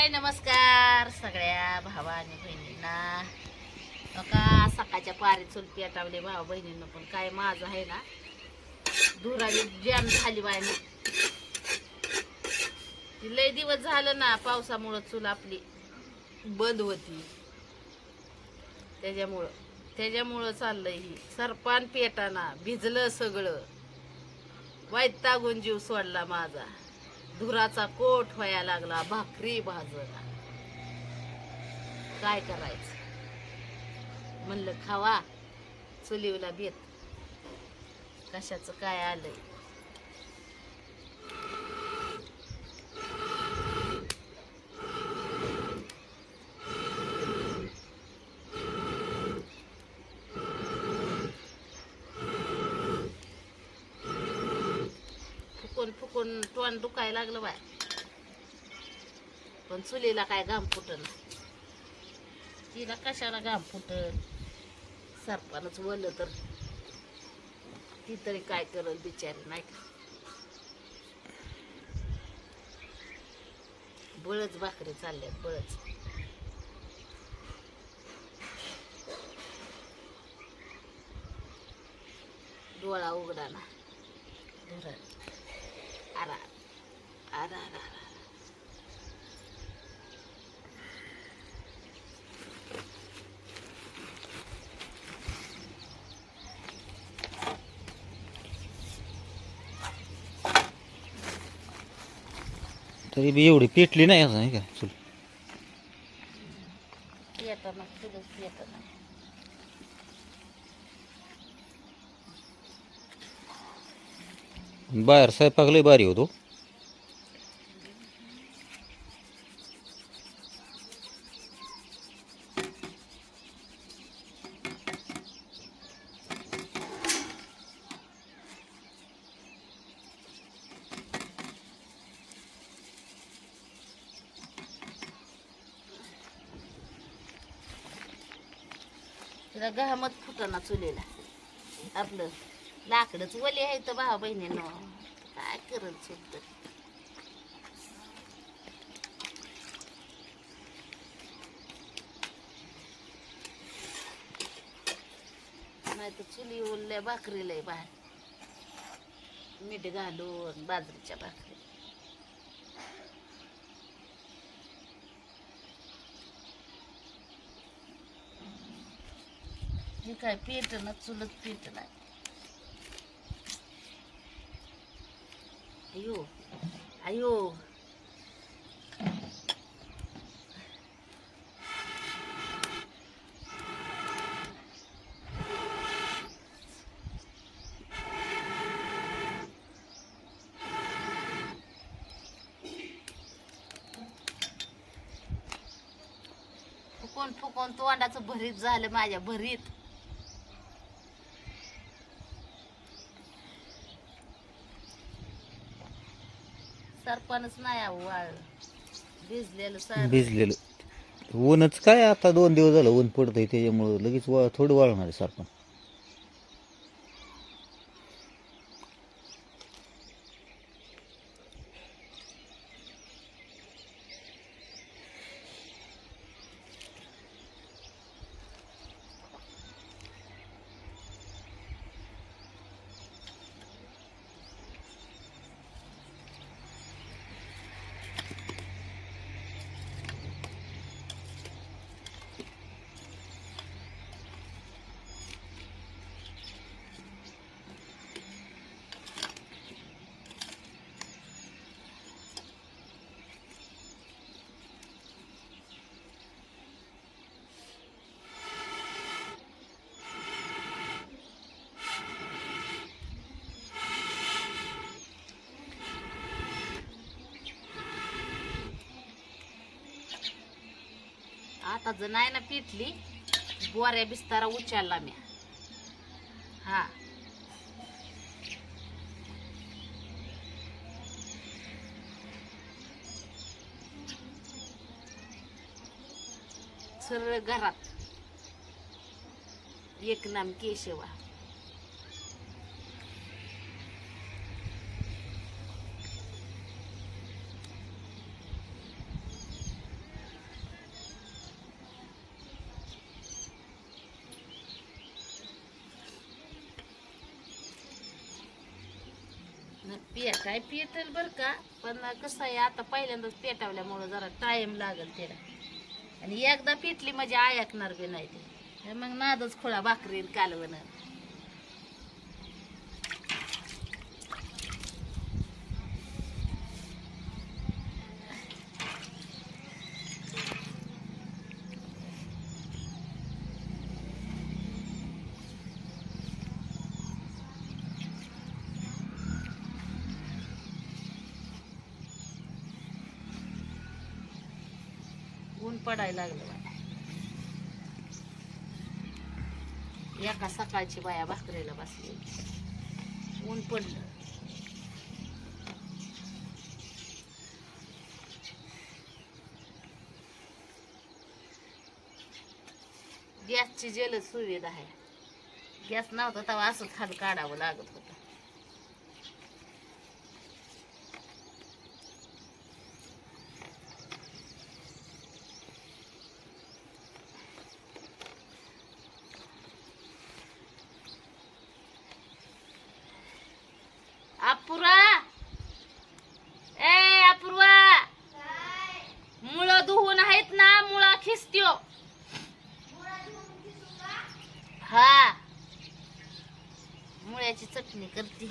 हाय नमस्कार सगळ्या भावा आणि बहिणींना. का सकाळच्या पारी चूल पेटावले भावा बहिणींना पण काय माझं आहे ना धुराने जॅम झाली बाय ती लय दिवस झालं ना पावसामुळं चूल आपली बंद होती. त्याच्यामुळं त्याच्यामुळं चाललंय ही. सरपान पेटाना भिजलं सगळं. वाईट तागून जीव सोडला माझा. धुराचा कोट व्हायला लागला भाकरी भाजला. काय करायचं? म्हणलं खावा चुलीवला बेत कशाचं काय आलंय? फुकून फुकून तोंड दुखायला लागलं बाय. पण चुलीला काय घाम फुटन? तिला कशाला घाम फुटन? सरपानच बोललं तर ती तरी काय करल बिचारी नाही का? बळच भाकरी चालल्यात बळच. डोळा उघडा ना धरण आरा आरा आरा आरा तरी बी एवढी पेटली नाही असं नाही का चूल. येताना. बाहेर स्वयंपाक लय भारी होतो. तिला गहमत फुटना चुलीला. आपलं लाकडच वली आहे तर भावा बहिणीनं. काय करल चूल नाही तर चुली उरल्या भाकरीला आहे बाहेर मीठ घालून बाजरीच्या भाकरी. हे काय पेट ना चुलत पेट नाही अयो अयो फुकून फुकून तोंडाचं भरीत झालं माझ्या भरीत. सरपणच नाही अहो वाळ भिजलेलं सर भिजलेलं. ऊनच काय आता दोन दिवस झालं ऊन पडतंय त्याच्यामुळं लगेच वा थोडं वाळणार आहे सरपण. आता जर नाही ना पिटली बोऱ्या बिस्तारा उचलला मी. हा. सरळ घरात. एक नाम केशवा. पेटाय पेटेल बर का पण कसं आहे आता पहिल्यांदाच पेटावल्यामुळं जरा टाईम लागल त्याला आणि एकदा पेटली म्हणजे ऐकणार बी नाही ते. मग नादच खोळा भाकरी कालवणार ऊन पडायला लागलं बाया. एका सकाळची बाया भाकरीला बसली. ऊन पडलं. गॅसची जलद सुविधा आहे. गॅस नव्हता तेव्हा असंच खाली काढावं लागत होतं अपुरा ए अपूर्वा मुळं धुवून आहेत ना मुळा खिसत्यो हा मुळ्याची चटणी करते.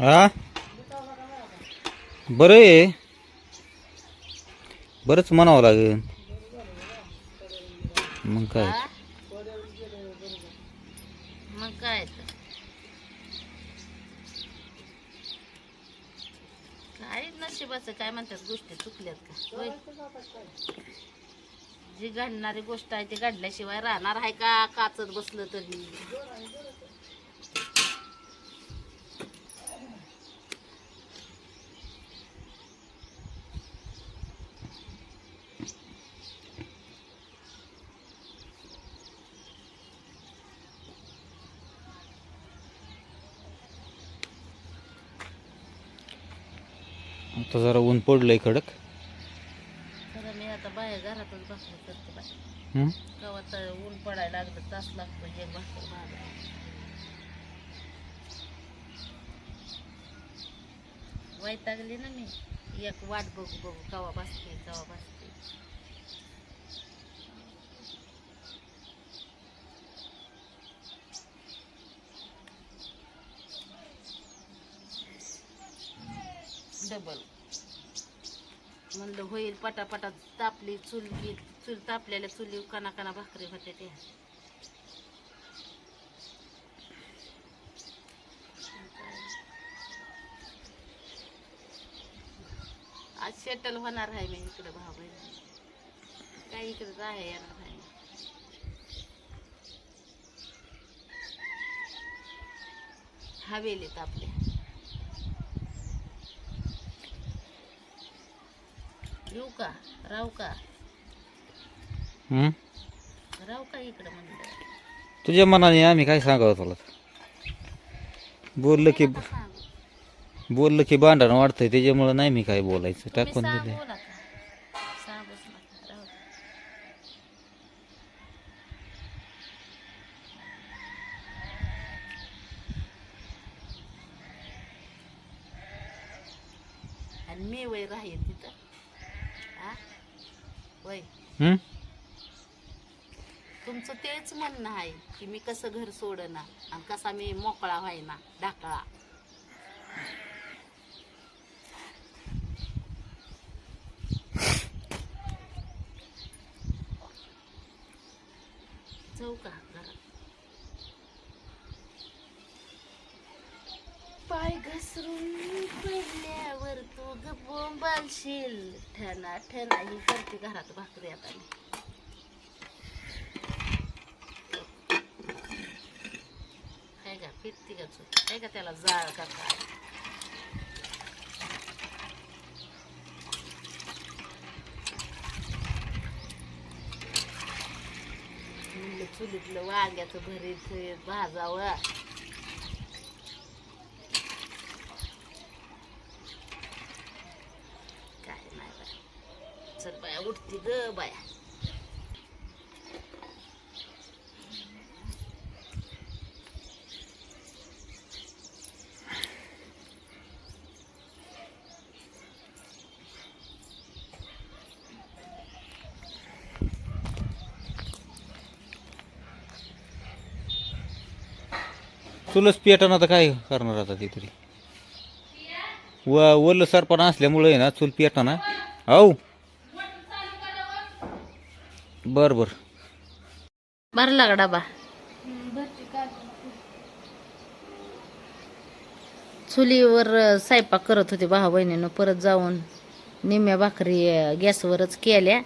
हा? बरं आहे. बरंच म्हणावं लागेल. मग काय? मग काय काय नशिबाचं काय म्हणतात गोष्टी चुकल्यात का? जी घडणारी गोष्ट आहे ती घडल्याशिवाय राहणार आहे का? काचत बसलं तरी. आता जरा ऊन पडलंय कडक. खरं मी आता बाहेर घरातच करते हं? गावात तर ऊन पडायला लागलं तास लागतो एक भाकर भाजायला. वैतागली ना मी. एक वाट बघू बघू कवा बसते कवा बसते. डबल. म्हणलं होईल पटापटा तापली चूल गी चूल तापलेल्या चुली कणा कणा भाकरी होते त्या. आज सेटल होणार आहे मी इकडे भाऊ बहीण काय इकडे आहे येणार आहे हवेलीत आपल्या. येऊ का राहू का हं? राहू का इकडं म्हणलं. तुझ्या मनाने आम्ही काय सांगावं तुला? बोललं की सांगू. बोललं की भांडण वाढतंय त्याच्यामुळं नाही मी काय बोलायचं. टाकून दिले सांगू नका सांगूच नका राहू दे. आणि मी वय राहील तिथं. हा वय. हं? तुमचं तेच म्हणणं आहे की मी कसं घर सोडना आणि कसा मी मोकळा व्हायना ढाकळा. जाऊ का पाय घसरून पडल्यावर बनशील ठेना बोंबालशील ही करते घरात भाकरी आता. मी काय का फिरती का चुक काय का त्याला जाळ का काय चुलीतलं वांग्याचं भरीत भाजावं काय नाही बाया उठती ग बाया. चुलच पेटन आता काय करणार आता ते तरी? व ओलं सरपण असल्यामुळे ना चूल पेटना हो बर बर. भरला का डबा? चुलीवर स्वयंपाक करत होते भाऊ बहिणीनं. परत जाऊन निम्म्या भाकरी गॅसवरच केल्या.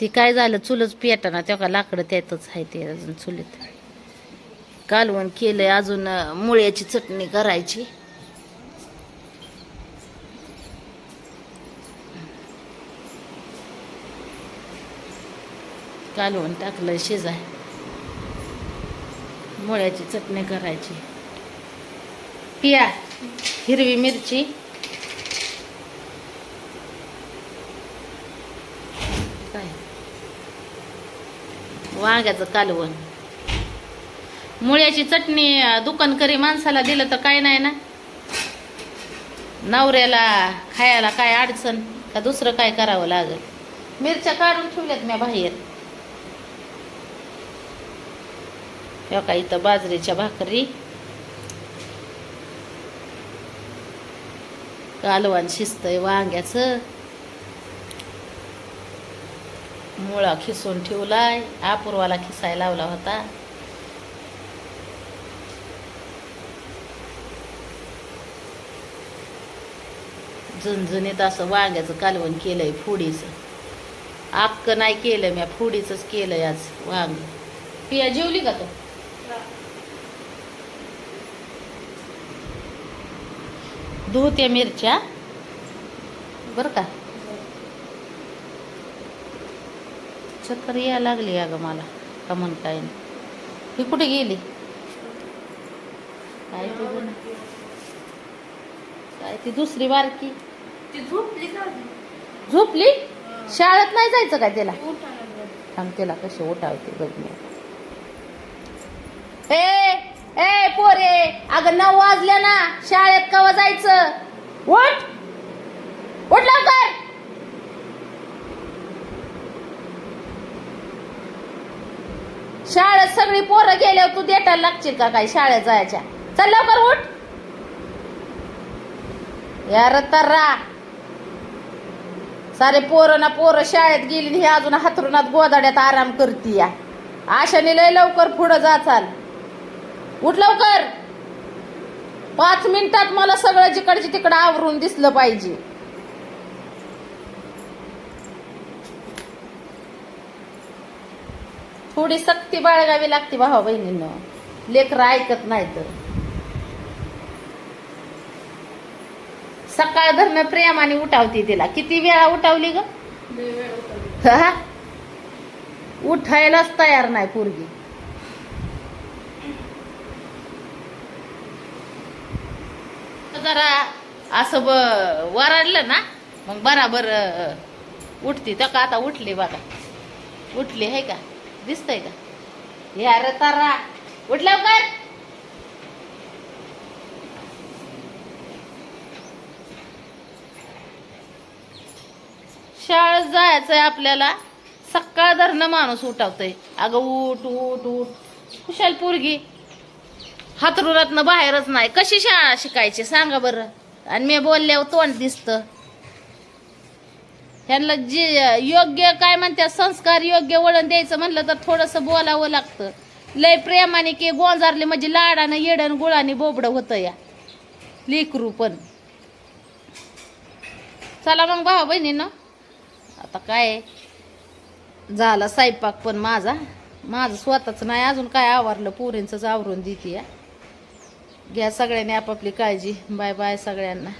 ती काय झालं चुलच पेटाना तेव्हा लाकडं त्यातच आहे ते अजून चुलीत. कालवण केलं अजून मुळ्याची चटणी करायची. कालवण टाकलं शिजाय. मुळ्याची चटणी करायची. पिया हिरवी मिरची. काय? वांग्याचं कालवण. मुळ्याची चटणी दुकान करी माणसाला दिलं तर काय नाही ना? नवऱ्याला खायला काय अडचण? का दुसरं काय करावं लागेल? मिरच्या काढून ठेवल्यात मी बाहेर. हे का इथं बाजरीच्या भाकरी. कालवान शिजतंय वांग्याचं. मुळा खिसून ठेवलाय. अपूर्वाला खिसाय लावला होता. झणझणीत असं वांग्याचं कालवण केलंय फुडीचं. आक्क नाही केलं मी फुडीचंच केलंय आज वांग. पिया जेवली का तू? धुत्या मिरच्या. बर का? चक्कर यायला लागली अगं मला का म्हण काय ही कुठे गेली? काय तुझं काय ती दुसरी बारकी? झोपली शाळेत नाही जायचं काय त्याला थांब त्याला कशी उठावते बघ मी. ए ए पोरे अगं नऊ वाजल्या ना शाळेत कवा जायचं? उठ! उठ लवकर! शाळेत सगळी पोरं गेल्यावर तू देटायला लागशील का काय शाळेत जायच्या? चल लवकर उठ! यार तर्रा! सारे पोरं ना पोरं शाळेत गेली आणि हे अजून हातरुणात गोदाड्यात आराम करती या आशाने लय लवकर पुढं जा चाल. उठ लवकर. पाच मिनिटात मला सगळं जिकडचे तिकडं आवरून दिसलं पाहिजे. थोडी सक्ती बाळगावी लागते भावा बहिणीनं. लेकरं ऐकत नाही तर. सकाळ धरणं प्रेमाने उठावती तिला. किती वेळा उठावली ग? हा? उठायलाच तयार नाही पोरगी. जरा असं ब वराडलं ना मग बराबर उठती. तर का आता उठली बघा. उठली आहे का? दिसतंय का? या र तारा उठल्या कर शाळेत जायचंय आपल्याला सकाळ धरणं माणूस उठावतोय. अगं उठ उठ उठ. कुशाल पोरगी. हातरुरातनं बाहेरच नाही. कशी शाळा शिकायची? सांगा बरं. आणि मी बोलल्यावर तोंड दिसतं. ह्यांना जे योग्य काय म्हणतात संस्कार योग्य वळण द्यायचं म्हणलं तर थोडंसं बोलावं लागतं. लय प्रेमाने की गोंजारले म्हणजे लाडानं येडन गुळाने बोबडं होतं या. लेकरू पण. चला मग भावा बहिणीनं. आता काय? झाला स्वयंपाक पण माझा. माझं स्वतःच नाही अजून काय आवरलं? पोरींचंच आवरून देते या. घ्या सगळ्यांनी आपापली काळजी. बाय बाय सगळ्यांना.